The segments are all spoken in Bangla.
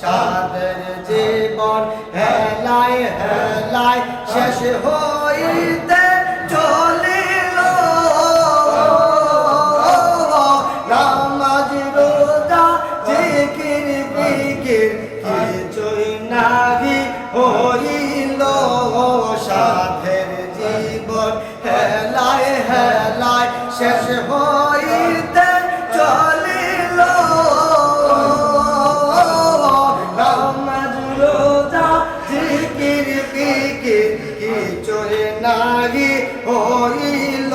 সাদের জীবন হেলায় হেলায় শেষ হইতে চলিল নামাজ রোজা জিকির বিকির কিছুই নাহি হইল হইল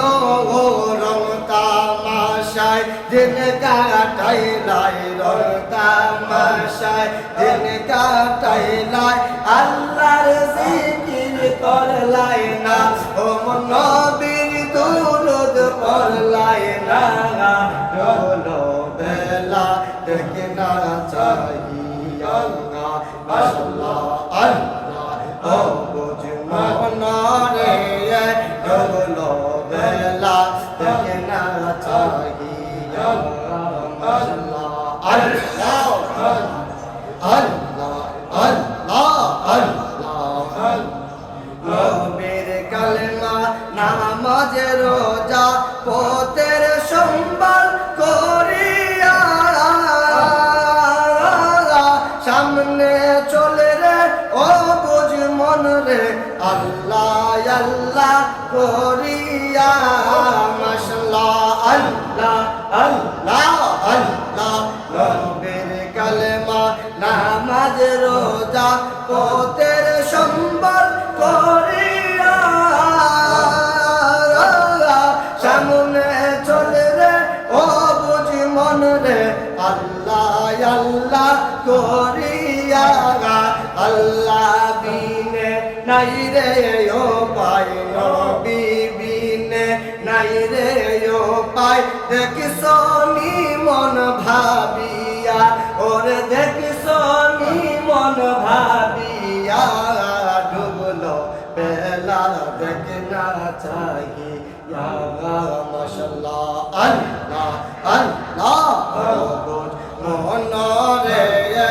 রং তামাশায়, দিন কাটাই লাই রং তামাশায়, দিন কাটাই লাই, আল্লাহর জিকির করলাই না, ও নবীর দুরুদ পড়লাই না রোলো বেলা দেখে না চাহিয়া আল্লাহ আল্লাহ, ও বুঝ মনরে ডবলো বেলা দেখে না চাহিয়া আল্লাহ আল্লাহ আল্লাহ রে, আল্লাহ আল্লাহ করিয়া, মাশাল্লাহ, আল্লাহ আল্লাহ আল্লাহ। নবীর কালেমা, নামাজ, রোজা পতের সম্বল করিয়া। সামনে চলে রে ও বুঝি মন রে, আল্লাহ আল্লাহ করিয়া আল্লাহ বিনে নাই রে ও পাই নবী বিনে নাই রে ও পাই। দেখ সনি মন ভাবিয়া, ওর দেখ সনি মন ভাবিয়া, ডুবলো বেলা দেখ না চাহি মাশাল্লাহ, আল্লাহ আল্লাহ মন রে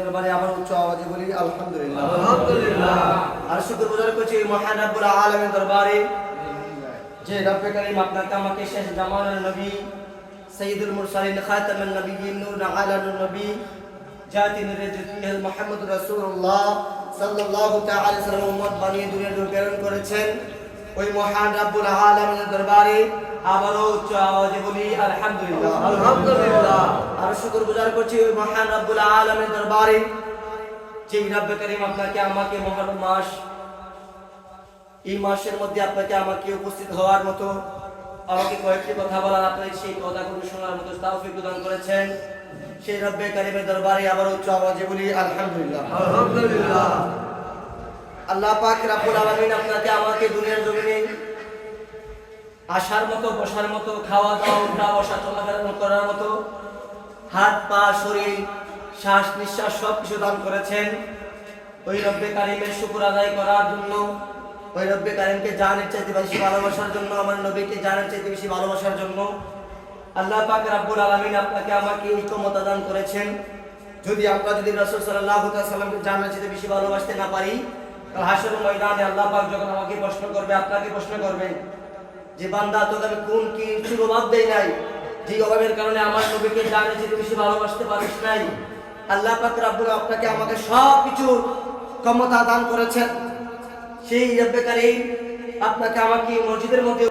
দরবারে আবার উচ্চ আওয়াজে বলি আলহামদুলিল্লাহ। আর শুকর গুজার করছি মহান রব্বুল দরবারে। যে রব্বে করিম আপনাকে আমাকে শেষ জামানের নবী সৈয়দুল মুরসালিন, খাতামুন নবিয়্যিন, নূর আলানুন নবী, জাতি নূরে জ্যোতিল মুহাম্মদ রাসূলুল্লাহ সাল্লাল্লাহু তাআলা আলাইহি সাল্লাম উম্মত বানিয়ে উপর প্রেরণ করেছেন। ওই মহান রব্বুল আলামিনের দরবারে আবারও উচ্চ আওয়াজে বলি, আলহামদুলিল্লাহ আলহামদুলিল্লাহ। আর শুকর গুজার করছি ওই মহান রব্বুল আলামিনের দরবারে। যে রব্বে করিম আপনাকে আমাকে মহরম মাস এই মাসের মধ্যে আপনাকে আমাকে উপস্থিত হওয়ার মতো আমাকে কয়েকটি কথা বলার আপনার সেই কথাগুলো শোনার মতো তৌফিক প্রদান করেছেন। সেই রব্বে কারিমের দরবারে আবার উচ্চ আওয়াজে বলি আলহামদুলিল্লাহ। আলহামদুলিল্লাহ। আল্লাহ পাক রাব্বুল আলামিন আপনাকে আমাকে দুনিয়ার জমিনে আসার মতো বসার মতো খাওয়া দাওয়া উঠা বসা চলাফেরা করার মতো হাত পা শরীর শ্বাস নিঃশ্বাস সব কিছু দান করেছেন। ওই রব্বে কারিমের শুকুর আদায় করার জন্য ওই রব্বে কারিমকে জানের চাইতে বেশি ভালোবাসার জন্য, আমার নবীকে জানের চাইতে বেশি ভালোবাসার জন্য আল্লাহ পাক রাব্বুল আলামিন আপনাকে আমাকে এই ক্ষমতা দান করেছেন। যদি আমরা যদি রাসূল তাআলা সাল্লামকে জানের চাইতে বেশি ভালোবাসতে না পারি, তাহলে হাসরের ময়দানে আল্লাহ পাক যখন আমাকে প্রশ্ন করবে, আপনাকে প্রশ্ন করবে যে, বান্দা, তোকে আমি কোন কি কিছুর অভাব দেই নাই? যে অভাবের কারণে আমার নবীকে জানে যে বেশি ভালোবাসতে পারিস নাই। আল্লাহ পাক রাব্বুল আপনাকে আমাকে সব কিছু ক্ষমতা দান করেছেন। সেই রব্বে কারীম আপনাকে আমাকে মসজিদের মধ্যে